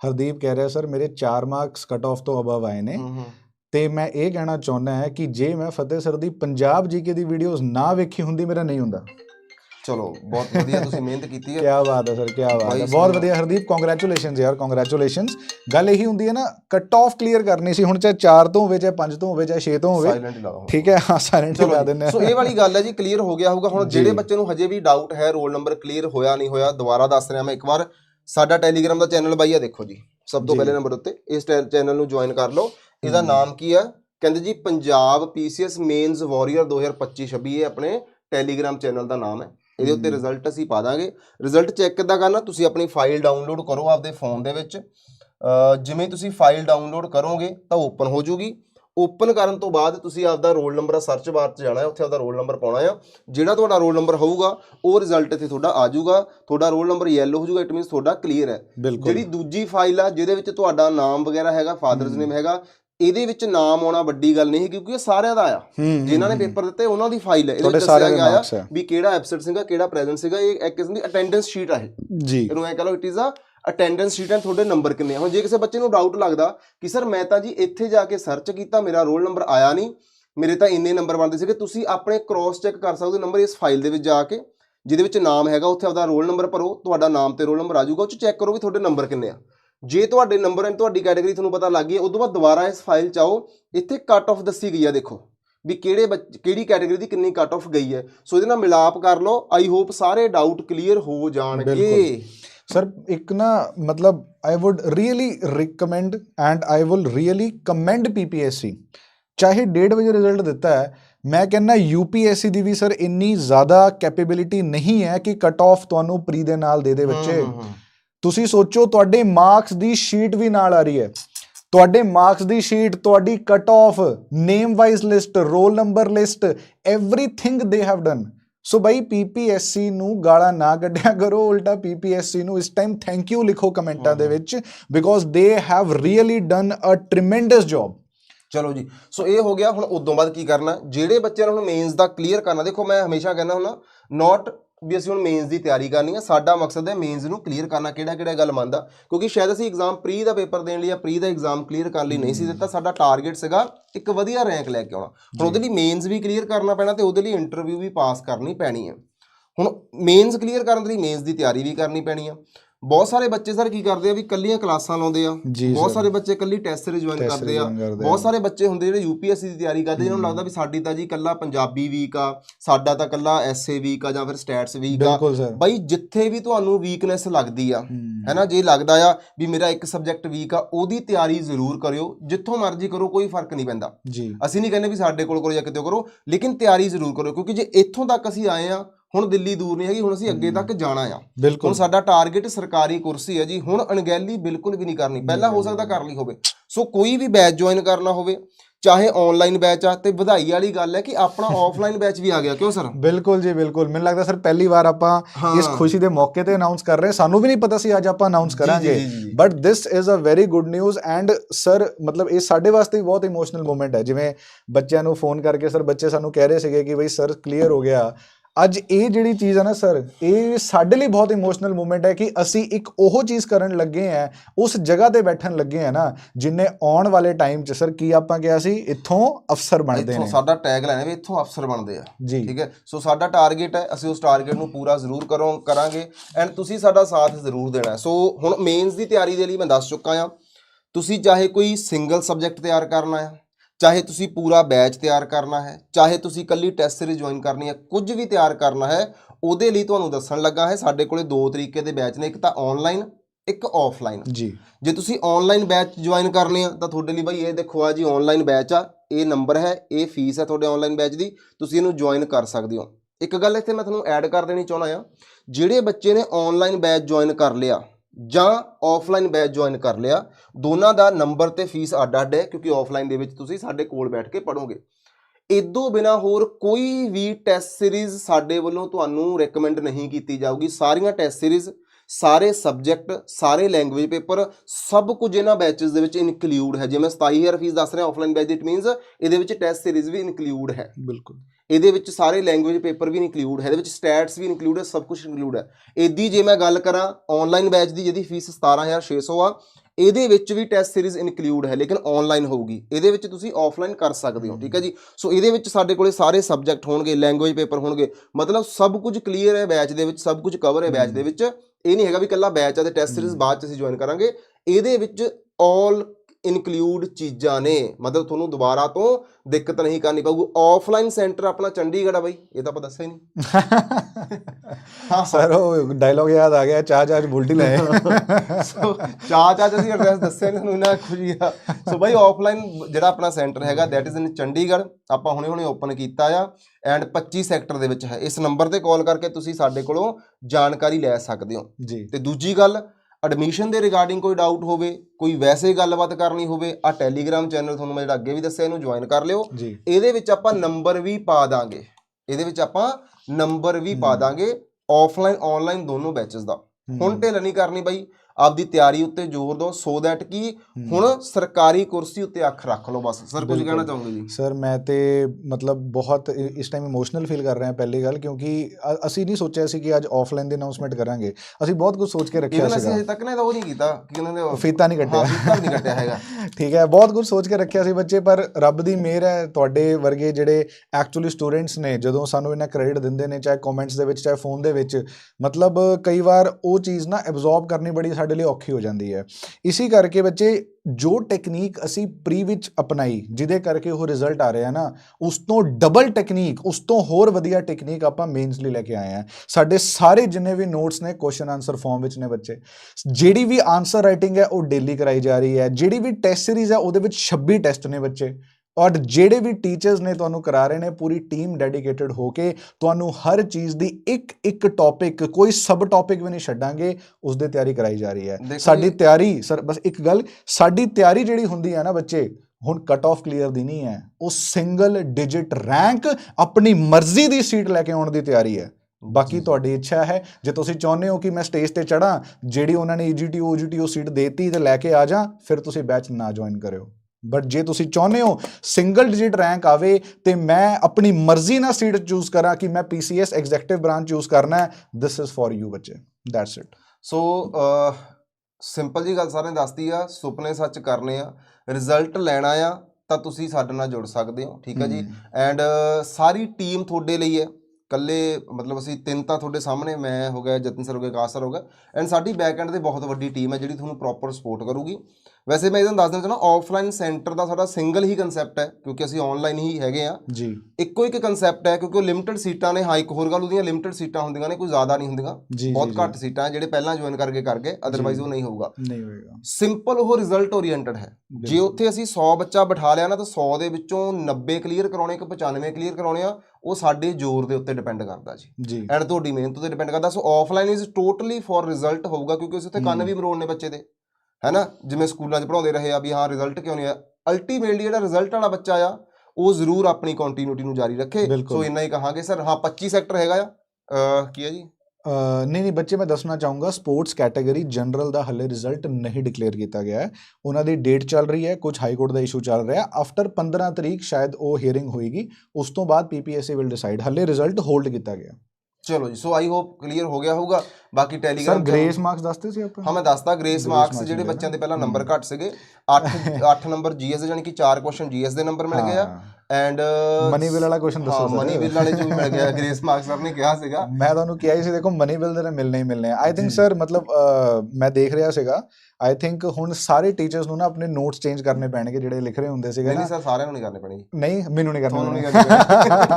ਹਰਦੀਪ ਕਹਿ ਰਿਹਾ ਸਰ ਮੇਰੇ 4 ਮਾਰਕਸ ਕਟ ਆਫ ਤੋਂ ਅਬਵ ਆਏ ਨੇ। ਤੇ ਮੈਂ ਇਹ ਕਹਿਣਾ ਚਾਹੁੰਦਾ ਹਾਂ ਕਿ ਜੇ ਮੈਂ ਫਤਿਹ ਸਰ ਦੀ ਪੰਜਾਬ ਜੀਕੇ ਦੀ ਵੀਡੀਓਜ਼ ਨਾ ਵੇਖੀ ਹੁੰਦੀ ਮੇਰਾ ਨਹੀਂ ਹੁੰਦਾ। ਚਲੋ ਬਹੁਤ ਵਧੀਆ ਤੁਸੀਂ ਮਿਹਨਤ ਕੀਤੀ ਹੈ। ਕੀ ਬਾਤ ਹੈ ਸਰ ਕੀ ਬਾਤ ਹੈ। ਬਹੁਤ। ਵਧੀਆ ਹਰਦੀਪ ਕੰਗ੍ਰੈਚੁਲੇਸ਼ਨਸ ਯਾਰ ਕੰਗ੍ਰੈਚੁਲੇਸ਼ਨਸ ਗੱਲ ਇਹੀ ਹੁੰਦੀ ਹੈ ਨਾ ਕੱਟ ਆਫ ਕਲੀਅਰ ਕਰਨੀ ਸੀ ਹੁਣ ਚਾਹੇ 4 ਤੋਂ ਹੋਵੇ ਚਾਹੇ 5 ਤੋਂ ਹੋਵੇ ਚਾਹੇ 6 ਤੋਂ ਹੋਵੇ। ਸਾਇਲੈਂਟ ਠੀਕ ਹੈ ਹਾਂ ਸਾਇਲੈਂਟ ਲਾ ਦਿੰਦੇ ਸੋ ਇਹ ਵਾਲੀ ਗੱਲ ਹੈ ਜੀ ਕਲੀਅਰ ਹੋ ਗਿਆ ਹੋਊਗਾ। ਹੁਣ। ਜਿਹੜੇ ਬੱਚੇ ਨੂੰ ਹਜੇ ਵੀ ਡਾਊਟ ਹੈ ਰੋਲ ਨੰਬਰ ਕਲੀਅਰ ਹੋਇਆ ਨਹੀਂ ਹੋਇਆ ਦੁਬਾਰਾ ਦੱਸ ਰਿਹਾ ਮੈਂ ਇੱਕ ਵਾਰ। ਸਾਡਾ ਟੈਲੀਗ੍ਰਾਮ ਦਾ ਚੈਨਲ ਬਾਈ ਆ ਦੇਖੋ ਜੀ ਸਭ ਤੋਂ। ਪਹਿਲੇ ਨੰਬਰ ਉੱਤੇ। ਇਸ ਚੈਨਲ ਨੂੰ ਜੁਆਇਨ ਕਰ ਲਓ। ਇਹਦਾ। ਨਾਮ ਕੀ ਆ? ਕਹਿੰਦੇ ਜੀ ਪੰਜਾਬ ਪੀਸੀਐਸ ਮੇਨਸ ਵਾਰੀਅਰ 2025 26 ਇਹ ਆਪਣੇ ਟੈਲੀਗ੍ਰਾਮ ਚੈਨਲ ਦਾ ਨਾਮ ਹੈ। ਇਹਦੇ ਉੱਤੇ। ਰਿਜ਼ਲਟ ਅਸੀਂ ਪਾ ਦਾਂਗੇ। ਰਿਜ਼ਲਟ ਚੈੱਕ ਕਿੱਦਾਂ ਕਰਨਾ? ਤੁਸੀਂ ਆਪਣੀ ਫਾਈਲ ਡਾਊਨਲੋਡ ਕਰੋ ਆਪਦੇ ਫੋਨ ਦੇ ਵਿੱਚ। ਜਿਵੇਂ ਤੁਸੀਂ ਫਾਈਲ ਡਾਊਨਲੋਡ ਕਰੋਗੇ ਤਾਂ ਓਪਨ ਹੋ ਜੂਗੀ। ਓਪਨ ਕਰਨ ਤੋਂ ਬਾਅਦ ਤੁਸੀਂ ਆਪਦਾ ਰੋਲ ਨੰਬਰ ਸਰਚ ਬਾਰ 'ਚ ਜਾਣਾ ਹੈ ਉੱਥੇ ਆਪਦਾ ਰੋਲ ਨੰਬਰ ਪਾਉਣਾ ਆ। ਜਿਹੜਾ ਤੁਹਾਡਾ ਰੋਲ ਨੰਬਰ ਹੋਊਗਾ ਉਹ ਰਿਜ਼ਲਟ ਇੱਥੇ ਤੁਹਾਡਾ ਆ ਜਾਊਗਾ ਤੁਹਾਡਾ ਰੋਲ ਨੰਬਰ ਯੈਲੋ ਹੋ ਜਾਊਗਾ ਇਟ ਮੀਨਸ ਤੁਹਾਡਾ ਕਲੀਅਰ ਹੈ। ਜਿਹੜੀ ਦੂਜੀ ਫਾਈਲ ਆ ਜਿਹਦੇ ਵਿੱਚ ਤੁਹਾਡਾ ਨਾਮ ਵਗੈਰਾ ਹੈਗਾ ਫਾਦਰਸ। ਨੇਮ ਹੈਗਾ ਇਹਦੇ ਵਿੱਚ ਨਾਮ ਆਉਣਾ ਵੱਡੀ ਗੱਲ ਨਹੀਂ ਹੈ ਕਿਉਂਕਿ ਇਹ ਸਾਰਿਆਂ ਦਾ ਆ। ਹੂੰ, ਜਿਨ੍ਹਾਂ ਨੇ ਹੂੰ, ਪੇਪਰ ਦਿੱਤੇ ਉਹਨਾਂ ਦੀ ਫਾਈਲ ਹੈ। ਇਹਦੇ ਵਿੱਚ ਦੱਸਿਆ ਗਿਆ ਆ ਹੈ। ਵੀ ਕਿਹੜਾ ਐਬਸੈਂਟ ਸੀਗਾ ਕਿਹੜਾ ਪ੍ਰੈਜ਼ੈਂਟ ਸੀਗਾ ਇਹ ਇੱਕ ਕਿਸਮ ਦੀ ਅਟੈਂਡੈਂਸ ਸ਼ੀਟ ਆ ਇਹ। ਜੀ। ਇਹਨੂੰ ਐ ਕਹ ਲਓ it is a attendance sheet and ਤੁਹਾਡੇ ਨੰਬਰ ਕਿੰਨੇ ਆ। ਹੁਣ ਜੇ ਕਿਸੇ ਬੱਚੇ ਨੂੰ ਡਾਊਟ ਲੱਗਦਾ ਕਿ ਸਰ ਮੈਂ ਤਾਂ ਜੀ ਇੱਥੇ ਜਾ ਕੇ ਸਰਚ ਕੀਤਾ ਮੇਰਾ ਰੋਲ ਨੰਬਰ ਆਇਆ ਨਹੀਂ ਮੇਰੇ ਤਾਂ ਇੰਨੇ ਨੰਬਰ ਬਣਦੇ ਸੀਗੇ ਤੁਸੀਂ ਆਪਣੇ ਕ੍ਰੋਸ ਚੈੱਕ ਕਰ ਸਕਦੇ ਹੋ ਨੰਬਰ ਇਸ ਫਾਈਲ ਦੇ ਵਿੱਚ ਜਾ ਕੇ ਜਿਹਦੇ ਵਿੱਚ ਨਾਮ ਹੈਗਾ ਉੱਥੇ ਆਪਦਾ ਰੋਲ ਨੰਬਰ ਭਰੋ ਤੁਹਾਡਾ ਨਾਮ ਤੇ ਰੋਲ ਨੰਬਰ ਆ ਜਾਊਗਾ ਉਹ ਚ ਚੈੱਕ ਕਰੋ ਵੀ ਤੁਹਾਡੇ ਨੰਬਰ ਕਿੰਨੇ ਆ। ਜੇ ਤੁਹਾਡੇ ਨੰਬਰ ਐਂਡ ਤੁਹਾਡੀ ਕੈਟਾਗਰੀ ਤੁਹਾਨੂੰ ਪਤਾ ਲੱਗ ਗਈ ਹੈ, ਉਦੋਂ ਬਾਅਦ ਦੁਬਾਰਾ ਇਸ ਫਾਈਲ ਚ ਆਓ। ਇੱਥੇ ਕੱਟ ਆਫ ਦੱਸੀ ਗਈ ਆ ਦੇਖੋ ਵੀ ਕਿਹੜੇ ਕਿਹੜੀ ਕੈਟਾਗਰੀ ਦੀ ਕਿੰਨੀ ਕੱਟ ਆਫ ਗਈ ਹੈ। ਸੋ ਇਹਦੇ ਨਾਲ ਮਿਲਾਪ ਕਰ ਲਓ। ਆਈ ਹੋਪ ਸਾਰੇ ਡਾਊਟ ਕਲੀਅਰ ਹੋ ਜਾਣਗੇ। ਸਰ ਇੱਕ ਨਾ ਮਤਲਬ I would really recommend and I will really commend PPSC ਚਾਹੇ 1.5 ਵਜੇ ਰਿਜ਼ਲਟ ਦਿੱਤਾ ਹੈ ਮੈਂ ਕਹਿੰਦਾ ਯੂਪੀਐਸਸੀ ਦੀ ਵੀ ਸਰ ਇੰਨੀ ਜ਼ਿਆਦਾ ਕੈਪੇਬਿਲਿਟੀ ਨਹੀਂ ਹੈ ਕਿ ਕਟ ਆਫ ਤੁਹਾਨੂੰ ਪ੍ਰੀ ਦੇ ਨਾਲ ਦੇ ਦੇ ਬੱਚੇ। ਤੁਸੀਂ ਸੋਚੋ ਤੁਹਾਡੇ ਮਾਰਕਸ ਦੀ ਸ਼ੀਟ ਵੀ ਨਾਲ ਆ ਰਹੀ ਹੈ। ਤੁਹਾਡੇ ਮਾਰਕਸ ਦੀ ਸ਼ੀਟ ਤੁਹਾਡੀ cut off name wise list roll number list everything they have done so by PPSC ਨੂੰ ਗਾਲਾਂ ਨਾ ਕੱਢਿਆ ਕਰੋ ਉਲਟਾ ਪੀਪੀਐਸਸੀ ਨੂੰ ਇਸ ਟਾਈਮ ਥੈਂਕ ਯੂ ਲਿਖੋ ਕਮੈਂਟਾਂ ਦੇ। ਵਿੱਚ because they have really done a tremendous job ਚਲੋ ਜੀ ਸੋ ਇਹ ਹੋ ਗਿਆ ਹੁਣ ਉਦੋਂ ਬਾਅਦ ਕੀ ਕਰਨਾ ਜਿਹੜੇ ਬੱਚਿਆਂ ਨੂੰ ਮੇਨਸ ਦਾ ਕਲੀਅਰ ਕਰਨਾ ਦੇਖੋ ਮੈਂ ਹਮੇਸ਼ਾ ਕਹਿੰਦਾ ਹੁੰਦਾ ਨਾਟ ਵੀ ਅਸੀਂ ਹੁਣ ਮੇਨਸ ਦੀ ਤਿਆਰੀ ਕਰਨੀ ਆ ਸਾਡਾ ਮਕਸਦ ਹੈ ਮੇਨਸ ਨੂੰ ਕਲੀਅਰ ਕਰਨਾ ਕਿਹੜਾ ਕਿਹੜਾ ਗੱਲ ਮੰਨਦਾ। ਕਿਉਂਕਿ ਸ਼ਾਇਦ ਅਸੀਂ ਐਗਜ਼ਾਮ ਪ੍ਰੀ ਦਾ ਪੇਪਰ ਦੇਣ ਲਈ ਜਾਂ ਪ੍ਰੀ ਦਾ ਐਗਜ਼ਾਮ ਕਲੀਅਰ ਕਰਨ ਲਈ ਨਹੀਂ ਸੀ ਦਿੱਤਾ ਸਾਡਾ ਟਾਰਗੇਟ ਸੀਗਾ ਇੱਕ ਵਧੀਆ ਰੈਂਕ ਲੈ ਕੇ ਆਉਣਾ। ਹੁਣ ਉਹਦੇ ਲਈ ਮੇਨਸ ਵੀ ਕਲੀਅਰ ਕਰਨਾ ਪੈਣਾ ਤੇ ਉਹਦੇ ਲਈ ਇੰਟਰਵਿਊ ਵੀ ਪਾਸ ਕਰਨੀ ਪੈਣੀ ਹੈ ਹੁਣ ਮੇਨਸ ਕਲੀਅਰ ਕਰਨ ਦੇ ਲਈ ਮੇਨਸ ਦੀ ਤਿਆਰੀ ਵੀ ਕਰਨੀ ਪੈਣੀ ਆ। ਬਹੁਤ ਸਾਰੇ ਬੱਚੇ ਸਰ ਕੀ ਕਰਦੇ ਆ ਵੀ ਕੱਲੀਆਂ ਕਲਾਸਾਂ ਲਾਉਂਦੇ ਆ। ਜੀ ਬਹੁਤ। ਸਾਰੇ। ਬੱਚੇ ਕੱਲੀ ਟੈਸਟ ਸੀਰੀਜ਼ ਜੁਆਇਨ ਕਰਦੇ ਆ। ਬਹੁਤ। ਸਾਰੇ ਬੱਚੇ ਹੁੰਦੇ ਜਿਹੜੇ ਯੂਪੀਐਸਸੀ ਦੀ ਤਿਆਰੀ ਕਰਦੇ ਜਿਹਨਾਂ ਨੂੰ ਲੱਗਦਾ ਵੀ ਸਾਡੀ ਤਾਂ ਜੀ ਕੱਲਾ ਪੰਜਾਬੀ ਵੀਕ ਆ ਸਾਡਾ ਤਾਂ ਕੱਲਾ ਐਸਏ ਵੀਕ ਆ ਜਾਂ ਫਿਰ ਸਟੈਟਸ ਵੀਕ ਆ। ਬਈ ਜਿੱਥੇ ਵੀ ਤੁਹਾਨੂੰ ਵੀਕਨੈਸ ਲੱਗਦੀ ਆ ਹੈਨਾ ਜੇ ਲੱਗਦਾ ਆ ਵੀ ਮੇਰਾ ਇੱਕ ਸਬਜੈਕਟ ਵੀਕ ਆ ਉਹਦੀ ਤਿਆਰੀ ਜ਼ਰੂਰ ਕਰਿਓ। ਜਿੱਥੋਂ ਮਰਜ਼ੀ ਕਰੋ ਕੋਈ ਫ਼ਰਕ ਨਹੀਂ ਪੈਂਦਾ। ਅਸੀਂ ਨਹੀਂ ਕਹਿੰਦੇ ਵੀ ਸਾਡੇ ਕੋਲ ਕਰੋ ਜਾਂ ਕਿਤੇ ਕਰੋ ਲੇਕਿਨ ਤਿਆਰੀ ਜ਼ਰੂਰ ਕਰੋ ਕਿਉਂਕਿ ਜੇ ਇੱਥੋਂ ਤੱਕ ਅਸੀਂ ਆਏ ਆ ਹੁਣ ਦਿੱਲੀ ਦੂਰ ਨਹੀਂ ਹੈਗੀ ਹੁਣ ਅਸੀਂ ਅੱਗੇ ਤੱਕ ਜਾਣਾ ਆ। ਹੁਣ ਬਿਲਕੁਲ ਸਾਡਾ ਟਾਰਗੇਟ ਸਰਕਾਰੀ ਕੁਰਸੀ ਹੈ ਜੀ ਹੁਣ ਅਣਗਹਿਲੀ ਬਿਲਕੁਲ ਵੀ ਨਹੀਂ ਕਰਨੀ। ਪਹਿਲਾਂ ਹੋ ਸਕਦਾ ਕਰ ਲਈ ਹੋਵੇ। ਸੋ ਕੋਈ ਵੀ ਬੈਚ ਜੁਆਇਨ ਕਰਨਾ ਹੋਵੇ ਚਾਹੇ ਆਨਲਾਈਨ ਬੈਚ ਆ ਤੇ ਵਧਾਈ ਵਾਲੀ ਗੱਲ ਹੈ ਕਿ ਆਪਣਾ ਆਫਲਾਈਨ ਬੈਚ ਵੀ ਆ ਗਿਆ। ਕਿਉਂ ਸਰ? ਬਿਲਕੁਲ ਜੀ ਬਿਲਕੁਲ। ਮੈਨੂੰ ਲੱਗਦਾ ਸਰ ਪਹਿਲੀ ਵਾਰ ਆਪਾਂ ਹਾਂ। ਇਸ ਖੁਸ਼ੀ ਦੇ ਮੌਕੇ ਤੇ ਅਨਾਉਂਸ ਕਰ ਰਹੇ ਹਾਂ। ਸਾਨੂੰ ਵੀ ਨਹੀਂ ਪਤਾ ਸੀ ਅੱਜ ਆਪਾਂ ਅਨਾਉਂਸ ਕਰਾਂਗੇ ਜੀ, ਜੀ, ਜੀ। But this is a very good news and sir ਮਤਲਬ ਇਹ ਸਾਡੇ ਵਾਸਤੇ ਵੀ ਬਹੁਤ ਇਮੋਸ਼ਨਲ ਮੂਮੈਂਟ ਹੈ। ਜਿਵੇਂ ਬੱਚਿਆਂ ਨੂੰ ਫੋਨ ਕਰਕੇ ਸਰ ਬੱਚੇ ਸਾਨੂੰ ਕਹਿ ਰਹੇ ਸੀਗੇ ਕਿ ਬਈ ਸਰ ਕਲੀਅਰ ਹੋ ਗਿਆ। ਅੱਜ ਇਹ ਜਿਹੜੀ ਚੀਜ਼ ਹੈ ਨਾ ਸਰ ਇਹ ਸਾਡੇ ਲਈ ਬਹੁਤ ਇਮੋਸ਼ਨਲ ਮੂਮੈਂਟ ਹੈ ਕਿ ਅਸੀਂ ਇੱਕ ਉਹ ਚੀਜ਼ ਕਰਨ ਲੱਗੇ ਆ ਉਸ ਜਗ੍ਹਾ ਤੇ ਬੈਠਣ ਲੱਗੇ ਆ ਨਾ ਜਿੰਨੇ ਆਉਣ ਵਾਲੇ ਟਾਈਮ 'ਚ ਸਰ ਕੀ ਆਪਾਂ ਕਿਹਾ ਸੀ? ਇੱਥੋਂ ਅਫਸਰ ਬਣਦੇ ਇੱਥੋਂ ਨੇ। ਸਾਡਾ ਟੈਗ ਲੈਣਾ ਵੀ ਇੱਥੋਂ ਅਫਸਰ ਬਣਦੇ ਆ। ਠੀਕ ਹੈ? ਸੋ ਸਾਡਾ ਟਾਰਗੇਟ ਹੈ ਅਸੀਂ ਉਸ ਟਾਰਗੇਟ ਨੂੰ ਪੂਰਾ ਜ਼ਰੂਰ ਕਰੋ ਕਰਾਂਗੇ। ਐਂਡ ਤੁਸੀਂ ਸਾਡਾ ਸਾਥ ਜ਼ਰੂਰ ਦੇਣਾ। ਸੋ ਹੁਣ ਮੇਨਸ ਦੀ ਤਿਆਰੀ ਦੇ ਲਈ ਮੈਂ ਦੱਸ ਚੁੱਕਾ ਆ ਤੁਸੀਂ ਚਾਹੇ ਕੋਈ ਸਿੰਗਲ ਸਬਜੈਕਟ ਤਿਆਰ ਕਰਨਾ ਹੈ ਚਾਹੇ ਤੁਸੀਂ ਪੂਰਾ ਬੈਚ ਤਿਆਰ ਕਰਨਾ ਹੈ ਚਾਹੇ ਤੁਸੀਂ ਕੱਲੀ ਟੈਸਟ ਸੀਰੀਜ਼ ਜੁਆਇਨ ਕਰਨੀ ਹੈ ਕੁਝ ਵੀ ਤਿਆਰ ਕਰਨਾ ਹੈ ਉਹਦੇ ਲਈ ਤੁਹਾਨੂੰ ਦੱਸਣ ਲੱਗਾ ਹੈ ਸਾਡੇ ਕੋਲੇ ਦੋ ਤਰੀਕੇ ਦੇ ਬੈਚ ਨੇ ਇੱਕ ਤਾਂ ਆਨਲਾਈਨ ਇੱਕ ਆਫਲਾਈਨ ਜੀ। ਜੇ ਤੁਸੀਂ ਆਨਲਾਈਨ ਬੈਚ ਜੁਆਇਨ ਕਰਨੇ ਆ ਤਾਂ ਤੁਹਾਡੇ ਲਈ ਬਾਈ ਇਹ ਦੇਖੋ ਆ ਜੀ ਆਨਲਾਈਨ ਬੈਚ ਆ ਇਹ ਨੰਬਰ ਹੈ ਇਹ ਫੀਸ ਹੈ ਤੁਹਾਡੇ ਆਨਲਾਈਨ ਬੈਚ ਦੀ ਤੁਸੀਂ ਇਹਨੂੰ ਜੁਆਇਨ ਕਰ ਸਕਦੇ ਹੋ। ਇੱਕ ਗੱਲ ਇੱਥੇ ਮੈਂ ਤੁਹਾਨੂੰ ਐਡ ਕਰ ਦੇਣੀ ਚਾਹੁੰਦਾ ਆ ਜਿਹੜੇ ਬੱਚੇ ਨੇ ਆਨਲਾਈਨ ਬੈਚ ਜੁਆਇਨ ਕਰ ਲਿਆ ਜਾਂ ਆਫਲਾਈਨ ਬੈਚ ਜੁਆਇਨ ਕਰ ਲਿਆ, ਦੋਨਾਂ ਦਾ ਨੰਬਰ ਤੇ ਫੀਸ ਅੱਡ-ਅੱਡ ਹੈ, ਕਿਉਂਕਿ ਆਫਲਾਈਨ ਦੇ ਵਿੱਚ ਤੁਸੀਂ ਸਾਡੇ ਕੋਲ ਬੈਠ ਕੇ ਪੜੋਗੇ ਇਦੋਂ ਬਿਨਾ ਹੋਰ ਕੋਈ ਵੀ ਟੈਸਟ ਸੀਰੀਜ਼ ਸਾਡੇ ਵੱਲੋਂ ਤੁਹਾਨੂੰ ਰეკਮੈਂਡ ਨਹੀਂ ਕੀਤੀ ਜਾਊਗੀ। ਸਾਰੀਆਂ ਟੈਸਟ ਸੀਰੀਜ਼ ਸਾਰੇ ਸਬਜੈਕਟ ਸਾਰੇ ਲੈਂਗੁਏਜ ਪੇਪਰ ਸਭ ਕੁਝ ਇਹਨਾਂ ਬੈਚਸ ਦੇ ਵਿੱਚ ਇਨਕਲੂਡ ਹੈ। ਜਿਵੇਂ 27000 ਫੀਸ ਦੱਸ ਰਿਹਾ ਆਫਲਾਈਨ ਬੈਚ ਇਟ ਮੀਨਸ ਇਹਦੇ ਵਿੱਚ ਟੈਸਟ ਸੀਰੀਜ਼ ਵੀ ਇਨਕਲੂਡ ਹੈ। ਬਿਲਕੁਲ। ਇਹਦੇ ਵਿੱਚ ਸਾਰੇ ਲੈਂਗੁਏਜ ਪੇਪਰ ਵੀ ਇਨਕਲੂਡ ਹੈ ਇਹਦੇ ਵਿੱਚ ਸਟੈਟਸ ਵੀ ਇਨਕਲੂਡ ਹੈ ਸਭ ਕੁਝ ਇਨਕਲੂਡ ਹੈ। ਇਹਦੀ ਜੇ ਮੈਂ ਗੱਲ ਕਰਾਂ ਆਨਲਾਈਨ ਬੈਚ ਦੀ ਜਿਹਦੀ ਫੀਸ 17600 ਆ ਇਹਦੇ ਵਿੱਚ ਵੀ ਟੈਸਟ ਸੀਰੀਜ਼ ਇਨਕਲੂਡ ਹੈ ਲੇਕਿਨ ਆਨਲਾਈਨ ਹੋਊਗੀ। ਇਹਦੇ ਵਿੱਚ ਤੁਸੀਂ ਆਫਲਾਈਨ ਕਰ ਸਕਦੇ ਹੋ ਠੀਕ ਹੈ ਜੀ? ਸੋ ਇਹਦੇ ਵਿੱਚ ਸਾਡੇ ਕੋਲੇ ਸਾਰੇ ਸਬਜੈਕਟ ਹੋਣਗੇ ਲੈਂਗੁਏਜ ਪੇਪਰ ਹੋਣਗੇ। ਮਤਲਬ ਸਭ ਕੁਝ ਕਲੀਅਰ ਹੈ ਬੈਚ ਦੇ ਵਿੱਚ ਸਭ ਕੁਝ ਕਵਰ ਹੈ ਬੈਚ ਦੇ ਵਿੱਚ। ਇਹ ਨਹੀਂ ਹੈਗਾ ਵੀ ਕੱਲਾ ਬੈਚ ਆ ਤੇ ਟੈਸਟ ਸੀਰੀਜ਼ ਬਾਅਦ ਚ ਅਸੀਂ ਜੁਆਇਨ ਕਰਾਂਗੇ। ਇਹਦੇ ਵਿੱਚ ਆਲ ਇਨਕਲੂਡ ਚੀਜ਼ਾਂ ਨੇ। ਮਤਲਬ ਤੁਹਾਨੂੰ ਦੁਬਾਰਾ ਤੋਂ ਦਿੱਕਤ ਨਹੀਂ ਕਰਨੀ ਪਊਗੀ। ਆਫਲਾਈਨ ਸੈਂਟਰ ਆਪਣਾ ਚੰਡੀਗੜ੍ਹ ਆ ਬਾਈ ਇਹ ਤਾਂ ਆਪਾਂ ਦੱਸਿਆ ਹੀ ਨਹੀਂ। ਹਾਂ ਸਰ ਉਹ ਡਾਇਲੌਗ ਯਾਦ ਆ ਗਿਆ ਚਾਹ ਚਾਹ ਬੁਲਟੀ ਲਏ ਸੋ ਚਾਹ ਚਾਹ ਅਸੀਂ ਐਡਰੈਸ ਦੱਸਿਆ ਨਹੀਂ ਤੁਹਾਨੂੰ ਇਹਨਾਂ ਖੁਸ਼ੀ ਆ। ਸੋ ਬਾਈ ਆਫਲਾਈਨ ਜਿਹੜਾ ਆਪਣਾ ਸੈਂਟਰ ਹੈਗਾ ਦੈਟ ਇਜ਼ ਇਨ ਚੰਡੀਗੜ੍ਹ। ਆਪਾਂ ਹੁਣੇ ਹੁਣੇ ਓਪਨ ਕੀਤਾ ਆ ਐਂਡ 25 ਸੈਕਟਰ ਦੇ ਵਿੱਚ ਹੈ। ਇਸ ਨੰਬਰ ਤੇ ਕਾਲ ਕਰਕੇ ਤੁਸੀਂ ਸਾਡੇ ਕੋਲੋਂ ਜਾਣਕਾਰੀ ਲੈ ਸਕਦੇ ਹੋ। ਜੀ। ਤੇ ਦੂਜੀ ਗੱਲ ਐਡਮਿਸ਼ਨ ਦੇ ਰਿਗਾਰਡਿੰਗ ਕੋਈ ਡਾਊਟ ਹੋਵੇ ਕੋਈ ਵੈਸੇ ਗੱਲਬਾਤ ਕਰਨੀ ਹੋਵੇ ਆ ਟੈਲੀਗ੍ਰਾਮ ਚੈਨਲ ਤੁਹਾਨੂੰ ਮੈਂ ਜਿਹੜਾ ਅੱਗੇ ਵੀ ਦੱਸਿਆ ਇਹਨੂੰ ਜੁਆਇਨ ਕਰ ਲਿਓ। ਇਹਦੇ ਵਿੱਚ ਆਪਾਂ ਨੰਬਰ ਵੀ ਪਾ ਦਾਂਗੇ। ਇਹਦੇ ਵਿੱਚ ਆਪਾਂ ਨੰਬਰ ਵੀ ਪਾ। ਦਾਂਗੇ ਆਫਲਾਈਨ ਆਨਲਾਈਨ ਦੋਨੋਂ ਬੈਚਸ ਦਾ। ਹੁਣ ਢਿੱਲ ਨਹੀਂ ਕਰਨੀ ਬਾਈ। ਆਪਦੀ ਤਿਆਰੀ ਉੱਤੇ ਜ਼ੋਰ ਦਿਓ ਸੋ ਦੈਟ ਕਿ ਹੁਣ ਸਰਕਾਰੀ ਕੁਰਸੀ ਉੱਤੇ ਅੱਖ ਰੱਖ ਲਓ ਬਸ। ਸਰ ਕੁਝ। ਕਹਿਣਾ ਚਾਹੋਗੇ ਜੀ? ਸਰ ਮੈਂ ਤੇ ਮਤਲਬ ਬਹੁਤ ਇਸ ਟਾਈਮ ਇਮੋਸ਼ਨਲ ਫੀਲ ਕਰ ਰਿਹਾ ਪਹਿਲੀ ਗੱਲ ਕਿਉਂਕਿ ਅਸੀਂ ਨਹੀਂ ਸੋਚਿਆ ਸੀ ਕਿ ਅੱਜ ਆਫਲਾਈਨ ਦੀ ਅਨਾਉਂਸਮੈਂਟ ਕਰਾਂਗੇ। ਅਸੀਂ ਬਹੁਤ ਕੁਝ ਸੋਚ ਕੇ ਰੱਖਿਆ ਅਸੀਂ ਸੀਗਾ। ਅਜੇ ਤੱਕ ਨਾ ਇਹਦਾ ਉਹ ਨਹੀਂ ਕੀਤਾ ਕਿ ਕਹਿੰਦੇ ਫੀਤਾ ਨਹੀਂ ਕੱਟਿਆ। ਫੀਤਾ ਨਹੀਂ ਕੱਟਿਆ ਹੈਗਾ। ਠੀਕ ਹੈ ਬਹੁਤ ਕੁਝ ਸੋਚ ਕੇ ਰੱਖਿਆ ਸੀ ਬੱਚੇ ਪਰ ਰੱਬ ਦੀ ਮਿਹਰ ਹੈ ਤੁਹਾਡੇ ਵਰਗੇ ਜਿਹੜੇ ਐਕਚੁਅਲੀ ਸਟੂਡੈਂਟਸ ਨੇ ਜਦੋਂ ਸਾਨੂੰ ਇਹਨਾਂ ਕ੍ਰੈਡਿਟ ਦਿੰਦੇ ਨੇ ਚਾਹੇ ਕਮੈਂਟਸ ਦੇ ਵਿੱਚ ਚਾਹੇ ਫੋਨ ਦੇ ਵਿੱਚ ਮਤਲਬ ਕਈ ਵਾਰ ਉਹ ਚੀਜ਼ ਨਾ ਐਬਜ਼ੌਰਬ ਕਰਨੀ ਬੜੀ ਸਾਡੇ ਲਈ ਔਖੀ ਹੋ ਜਾਂਦੀ ਹੈ। ਇਸੇ ਕਰਕੇ ਬੱਚੇ ਜੋ ਟੈਕਨੀਕ ਅਸੀਂ ਪ੍ਰੀ ਵਿੱਚ ਅਪਣਾਈ, ਜਿਹਦੇ ਕਰਕੇ ਉਹ ਰਿਜ਼ਲਟ ਆ ਰਿਹਾ ਨਾ, ਉਸ ਤੋਂ ਡਬਲ ਟੈਕਨੀਕ ਉਸ ਤੋਂ ਹੋਰ ਵਧੀਆ ਟੈਕਨੀਕ ਆਪਾਂ ਮੇਨਸ ਲਈ ਲੈ ਕੇ ਆਏ ਆ ਸਾਡੇ ਸਾਰੇ ਜਿੰਨੇ ਵੀ ਨੋਟਸ ਨੇ ਕੁਐਸਚਨ ਆਨਸਰ ਫਾਰਮ ਵਿੱਚ ਨੇ ਬੱਚੇ, ਜਿਹੜੀ ਵੀ ਆਨਸਰ ਰਾਈਟਿੰਗ ਹੈ ਉਹ ਡੇਲੀ ਕਰਾਈ ਜਾ ਰਹੀ ਹੈ। ਜਿਹੜੀ ਵੀ ਟੈਸਟ ਸੀਰੀਜ਼ ਹੈ, ਉਹਦੇ ਵਿੱਚ 26 ਟੈਸਟ ਨੇ ਬੱਚੇ। ਔਰ ਜਿਹੜੇ ਵੀ ਟੀਚਰਸ ਨੇ ਤੁਹਾਨੂੰ ਕਰਾ ਰਹੇ ਨੇ ਪੂਰੀ ਟੀਮ ਡੈਡੀਕੇਟਿਡ ਹੋ ਕੇ ਤੁਹਾਨੂੰ ਹਰ ਚੀਜ਼ ਦੀ ਇੱਕ ਇੱਕ ਟੌਪਿਕ ਕੋਈ ਸਬ ਟੌਪਿਕ ਵੀ ਨਹੀਂ ਛੱਡਾਂਗੇ ਉਸ ਦੇ ਤਿਆਰੀ ਕਰਾਈ ਜਾ ਰਹੀ ਹੈ। ਸਾਡੀ ਤਿਆਰੀ ਸਰ ਬਸ ਇੱਕ ਗੱਲ ਸਾਡੀ ਤਿਆਰੀ ਜਿਹੜੀ ਹੁੰਦੀ ਹੈ ਨਾ ਬੱਚੇ ਹੁਣ ਕਟ ਆਫ ਕਲੀਅਰ ਦੀ ਨਹੀਂ ਹੈ। ਉਹ ਸਿੰਗਲ ਡਿਜਿਟ ਰੈਂਕ ਆਪਣੀ ਮਰਜ਼ੀ ਦੀ ਸੀਟ ਲੈ ਕੇ ਆਉਣ ਦੀ ਤਿਆਰੀ ਹੈ। ਬਾਕੀ ਤੁਹਾਡੀ ਇੱਛਾ ਹੈ ਜੇ ਤੁਸੀਂ ਚਾਹੁੰਦੇ ਹੋ ਕਿ ਮੈਂ ਸਟੇਜ ਤੇ ਚੜਾਂ ਜਿਹੜੀ ਉਹਨਾਂ ਨੇ E ਈਜੀਟੀ ਓਜੀਟੀ ਉਹ ਸੀਟ ਦੇਤੀ ਤੇ ਲੈ ਕੇ ਆ ਜਾ ਫਿਰ ਤੁਸੀਂ ਬੈਚ ਨਾ ਜੁਆਇਨ ਕਰਿਓ। ਬਟ ਜੇ ਤੁਸੀਂ ਚਾਹੁੰਦੇ ਹੋ ਸਿੰਗਲ ਡਿਜਿਟ ਰੈਂਕ ਆਵੇ ਤੇ ਮੈਂ ਆਪਣੀ ਮਰਜ਼ੀ ਨਾਲ ਸੀਟ ਚੂਜ਼ ਕਰਾਂ ਕਿ ਮੈਂ ਪੀਸੀਐਸ ਐਗਜ਼ੈਕਟਿਵ ਬ੍ਰਾਂਚ ਚੂਜ਼ ਕਰਨਾ ਹੈ ਦਿਸ ਇਜ਼ ਫॉर ਯੂ ਬੱਚੇ ਦੈਟਸ ਇਟ ਸੋ ਸਿੰਪਲ ਜੀ ਗੱਲ ਸਾਰਿਆਂ ਨੇ ਦੱਸਤੀ ਆ ਸੁਪਨੇ ਸੱਚ ਕਰਨੇ ਆ ਰਿਜ਼ਲਟ ਲੈਣਾ ਆ ਤਾਂ ਤੁਸੀਂ ਸਾਡੇ ਨਾਲ ਜੁੜ ਸਕਦੇ ਹੋ ਠੀਕ ਹੈ। ਜੀ ਐਂਡ ਸਾਰੀ ਟੀਮ ਤੁਹਾਡੇ ਲਈ ਹੈ ਕੱਲੇ ਮਤਲਬ ਅਸੀਂ ਤਿੰਨ ਤਾਂ ਤੁਹਾਡੇ ਸਾਹਮਣੇ ਮੈਂ ਹੋ ਗਿਆ ਜਤਨ ਸਰ ਹੋ ਗਿਆ ਆਕਾਸ਼ ਸਰ ਹੋ ਗਿਆ ਐਂਡ ਸਾਡੀ ਬੈਕ ਐਂਡ ਤੇ ਬਹੁਤ ਵੱਡੀ ਟੀਮ ਹੈ ਜਿਹੜੀ ਤੁਹਾਨੂੰ ਪ੍ਰੋਪਰ ਸਪੋਰਟ ਕਰੂਗੀ। ਵੈਸੇ ਮੈਂ ਇਹਨਾਂ ਦੱਸ ਦੇਣਾ ਚਾਹੁੰਦਾ ਆਫਲਾਈਨ ਸੈਂਟਰ ਦਾ ਸਾਡਾ ਸਿੰਗਲ ਹੀ ਕਨਸੈਪਟ ਹੈ ਕਿਉਂਕਿ ਅਸੀਂ ਆਨਲਾਈਨ ਹੀ ਹੈਗੇ ਆ ਜੀ। ਇੱਕੋ ਇੱਕ ਕਨਸੈਪਟ ਹੈ ਕਿਉਂਕਿ ਉਹ ਲਿਮਟਿਡ ਸੀਟਾਂ ਨੇ ਹਾਂ ਇੱਕ ਹੋਰ ਗੱਲ ਉਹਦੀਆਂ ਲਿਮਟਿਡ ਸੀਟਾਂ ਹੁੰਦੀਆਂ ਨੇ ਕੋਈ ਜ਼ਿਆਦਾ ਨਹੀਂ ਹੁੰਦੀਆਂ। ਬਹੁਤ ਘੱਟ ਸੀਟਾਂ ਹੈ ਜਿਹੜੇ ਪਹਿਲਾਂ ਜੁਆਇਨ ਕਰਕੇ ਕਰ ਗਏ ਅਦਰਵਾਈਜ਼। ਉਹ ਨਹੀਂ ਹੋਊਗਾ। ਨਹੀਂ ਹੋਏਗਾ। ਸਿੰਪਲ ਉਹ ਰਿਜ਼ਲਟ ਓਰੀਐਂਟਡ ਹੈ। ਜੇ। ਉੱਥੇ ਅਸੀਂ 100 ਬੱਚਾ ਬਿਠਾ ਲਿਆ ਨਾ ਤਾਂ 100 ਦੇ ਵਿੱਚੋਂ 90 ਕਲੀਅਰ ਕਰਾਉਣੇ ਕਿ 95 ਕਲੀਅਰ ਕਰਾਉਣੇ ਆ ਉਹ ਸਾਡੇ ਜ਼ੋਰ ਦੇ ਉੱਤੇ ਡਿਪੈਂਡ ਕਰਦਾ ਜੀ। ਐਂਡ ਤੁਹਾਡੀ ਮਿਹਨਤ ਤੇ ਡਿਪੈਂਡ ਕਰਦਾ। So offline is totally for result ਹੋਊਗਾ ਕਿਉਂਕਿ ਅਸੀਂ ਉੱਥੇ ਕੰਨ। ਵੀ ਮਰੋੜਨੇ ਬੱਚੇ ਦੇ। ਹੈਨਾ ਜਿਵੇਂ ਸਕੂਲਾਂ 'ਚ ਪੜਾਉਂਦੇ ਰਹੇ ਆ ਵੀ ਹਾਂ ਰਿਜ਼ਲਟ ਕਿਉਂ ਨਹੀਂ ਆ ਅਲਟੀਮੇਟਲੀ ਜਿਹੜਾ ਰਿਜ਼ਲਟ ਵਾਲਾ ਬੱਚਾ ਆ ਉਹ ਜ਼ਰੂਰ ਆਪਣੀ ਕੰਟੀਨਿਊਟੀ ਨੂੰ ਜਾਰੀ ਰੱਖੇ। ਸੋ ਇੰਨਾ ਹੀ ਕਹਾਂਗੇ ਸਰ। ਹਾਂ 25 ਸੈਕਟਰ ਹੈਗਾ ਆ। ਕੀ ਹੈ ਜੀ? ਨਹੀਂ ਨਹੀਂ ਬੱਚੇ ਮੈਂ ਦੱਸਣਾ ਚਾਹੂੰਗਾ ਸਪੋਰਟਸ ਕੈਟਾਗਰੀ ਜਨਰਲ ਦਾ ਹਲੇ ਰਿਜ਼ਲਟ ਨਹੀਂ ਡਿਕਲੇਅਰ ਕੀਤਾ ਗਿਆ ਹੈ। ਉਹਨਾਂ ਦੀ ਡੇਟ ਚੱਲ ਰਹੀ ਹੈ ਕੁਝ ਹਾਈ ਕੋਰਟ ਦਾ ਇਸ਼ੂ ਚੱਲ ਰਿਹਾ। ਆਫਟਰ 15 ਤਰੀਕ ਸ਼ਾਇਦ ਉਹ ਹੀਅਰਿੰਗ ਹੋਏਗੀ। ਉਸ ਤੋਂ ਬਾਅਦ ਪੀਪੀਐਸਸੀ ਵਿਲ ਡਿਸਾਈਡ ਹਲੇ ਰਿਜ਼ਲਟ ਹੋਲਡ ਕੀਤਾ ਗਿਆ। ਚਲੋ ਜੀ ਸੋ ਆਈ ਹੋਪ ਕਲੀਅਰ ਹੋ ਗਿਆ ਹੋਊਗਾ। ਬਾਕੀ ਸਰ ਟੈਲੀਗ੍ਰਾਮ ਗ੍ਰੇਸ ਮਾਰਕਸ ਦੱਸਦੇ ਸੀ ਆਪਾਂ ਹਾਂ ਮੈਂ ਦੱਸਦਾ ਗ੍ਰੇਸ ਮਾਰਕਸ marks ਜਿਹੜੇ ਬੱਚਿਆਂ ਦੇ। ਪਹਿਲਾਂ ਨੰਬਰ। ਘੱਟ ਸੀਗੇ 8 8 ਨੰਬਰ ਜੀਐਸ ਦੇ ਯਾਨੀ ਕਿ 4 ਕੁਐਸਚਨ ਜੀਐਸ ਦੇ ਨੰਬਰ ਮਿਲ ਗਏ ਆ ਐਂਡ ਮਨੀ ਬਿਲ ਵਾਲਾ ਕੁਐਸਚਨ ਦੱਸੋ ਹਾਂ sir। ਮਨੀ ਬਿਲ ਵਾਲੇ ਵੀ ਮਿਲ ਗਿਆ ਗ੍ਰੇਸ ਮਾਰਕਸ ਸਰ ਨੇ ਕਿਹਾ ਸੀਗਾ ਮੈਂ ਤੁਹਾਨੂੰ ਕਿਹਾ ਹੀ ਸੀ ਦੇਖੋ ਮਨੀ ਬਿਲ ਦੇ ਤਾਂ ਮਿਲਣੇ ਹੀ ਮਿਲਣੇ ਆ ਆਈ ਥਿੰਕ ਜੀ। ਸਰ ਮਤਲਬ ਮੈਂ ਦੇਖ ਰਿਹਾ ਸੀਗਾ ਆਈ ਥਿੰਕ ਹੁਣ ਸਾਰੇ ਟੀਚਰਸ ਨੂੰ ਨਾ ਆਪਣੇ ਨੋਟਸ ਚੇਂਜ ਕਰਨੇ ਪੈਣਗੇ ਜਿਹੜੇ ਲਿਖ ਰਹੇ ਹੁੰਦੇ ਸੀਗੇ ਨਹੀਂ ਨਾ ਨਹੀਂ ਸਰ ਸਾਰਿਆਂ ਨੂੰ ਨਹੀਂ ਕਰਨੇ ਪੈਣੇ ਜੀ ਨਹੀਂ ਮੈਨੂੰ ਨਹੀਂ ਕਰਨੇ ਤੁਹਾਨੂੰ ਨਹੀਂ ਪੈਣੇ।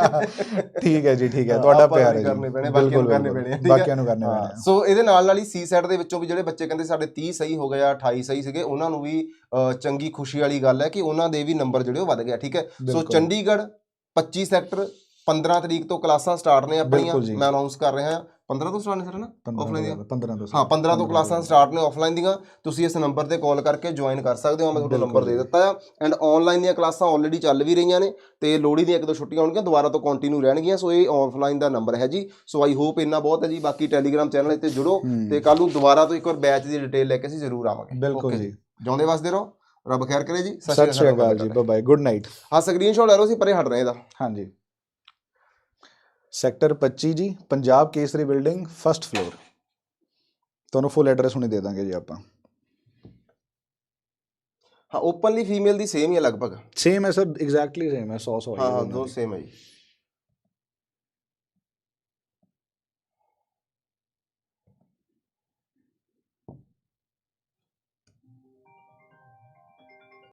ਕਰਨੇ ਠੀਕ ਹੈ ਜੀ ਠੀਕ ਹੈ ਤੁਹਾਡਾ ਆਪਾਂ ਨੂੰ ਪਿਆਰ ਹੈ ਜੀ ਕਰਨੇ ਪੈਣੇ, ਨੂੰ ਬਿਲਕੁਲ, ਕਰਨੇ ਬਿਲਕੁਲ। ਪੈਣੇ ਆ, ਠੀਕ ਹੈ? ਬਾਕੀਆਂ ਨੂੰ ਕਰਨੇ ਪੈਣੇ ਆ। ਸੋ ਇਹਦੇ ਨਾਲ ਨਾਲ ਹੀ ਸੀ ਸੈਟ ਦੇ ਵਿੱਚੋਂ ਵੀ ਜਿਹੜੇ ਬੱਚੇ ਕਹਿੰਦੇ ਸਾਡੇ 30 ਸਹੀ ਹੋ ਗਿਆ 28 ਸਹੀ ਸੀਗੇ ਉਹਨਾਂ ਨੂੰ ਵੀ ਚੰਗੀ ਖੁਸ਼ੀ ਵਾਲੀ ਗੱਲ ਹੈ ਕਿ ਉਹਨਾਂ ਦੇ ਵੀ ਨੰਬਰ ਜਿਹੜੇ ਉਹ ਵੱਧ ਗਿਆ ਠੀਕ ਹੈ ਸੋ। ਚੰਡੀਗੜ੍ਹ 25 ਸੈਕਟਰ 15 ਤਰੀਕ ਤੋਂ ਕਲਾਸਾਂ ਸਟਾਰਟ ਨੇ ਆਪਣੀਆਂ। ਮੈਂ ਅਨਾਉਂਸ ਕਰ ਰਿਹਾ ਹਾਂ 15 ਤੋਂ ਸਟਾਰਟ ਨੇ ਸਰ ਨਾ? 15 ਆਫਲਾਈਨ ਦੀਆਂ? ਤੋਂ 15 ਤੋਂ ਹਾਂ 15 ਤੋਂ ਕਲਾਸਾਂ ਸਟਾਰਟ ਨੇ ਆਫਲਾਈਨ ਦੀਆਂ। ਤੁਸੀਂ ਇਸ ਨੰਬਰ ਤੇ ਕਾਲ ਕਰਕੇ ਜੁਆਇਨ ਕਰ ਸਕਦੇ ਹੋ ਮੈਂ ਤੁਹਾਨੂੰ ਨੰਬਰ ਦੇ। ਦਿੱਤਾ ਆ। ਐਂਡ ਆਨਲਾਈਨ ਦੀਆਂ ਕਲਾਸਾਂ ਆਲਰੇਡੀ ਚੱਲ ਵੀ ਰਹੀਆਂ ਨੇ ਤੇ ਲੋਹੜੀ ਦੀਆਂ ਇੱਕ ਦੋ ਛੁੱਟੀਆਂ ਹੋਣਗੀਆਂ ਦੁਬਾਰਾ ਤੋਂ ਕੰਟੀਨਿਊ ਰਹਿਣਗੀਆਂ। ਸੋ ਇਹ ਆਫਲਾਈਨ ਦਾ ਨੰਬਰ ਹੈ ਜੀ। ਸੋ ਆਈ ਹੋਪ ਇੰਨਾ ਬਹੁਤ ਹੈ ਜੀ। ਬਾਕੀ ਟੈਲੀਗ੍ਰਾਮ ਚੈਨਲ ਤੇ ਜੁੜੋ। ਤੇ ਕੱਲ ਨੂੰ ਦੁਬਾਰਾ ਤੋਂ ਇੱਕ ਵਾਰ ਬੈਚ ਦੀ ਡਿਟੇਲ ਲੈ ਕੇ ਅਸੀਂ ਜ਼ਰੂਰ ਆਵਾਂਗੇ। ਬਿਲਕੁਲ ਜੀ। ਜਿਉਂਦੇ ਵਸਦੇ ਰਹੋ। ਰੱਬ ਖੈਰ ਕਰੇ ਜੀ। ਸਤਿ ਸ਼੍ਰੀ ਅਕਾਲ ਜੀ। ਬਾਏ ਬਾਏ ਗੁੱਡ ਨਾਈਟ ਹਾਂ ਸਕਰੀਨਸ਼ਾਟ ਲੈ ਲਓ ਅਸੀਂ ਪਰੇ ਹਟ ਰਹੇ ਇਹਦਾ। ਹਾਂਜੀ। ਸੈਕਟਰ 25 ਜੀ Punjab Kesari building first floor ਤੁਹਾਨੂੰ ਫੁੱਲ ਐਡਰੈਸ ਹੁਣੇ ਦੇ ਦਾਂਗੇ ਜੀ ਆਪਾਂ। ਹਾਂ ਓਪਨਲੀ ਫੀਮੇਲ ਦੀ ਸੇਮ ਹੀ ਹੈ ਲਗਭਗ। ਸੇਮ ਹੈ ਸਰ ਐਗਜ਼ੈਕਟਲੀ ਸੇਮ ਹੈ 100 100 ਹਾਂ ਹਾਂ ਦੋ ਸੇਮ ਹੈ ਜੀ।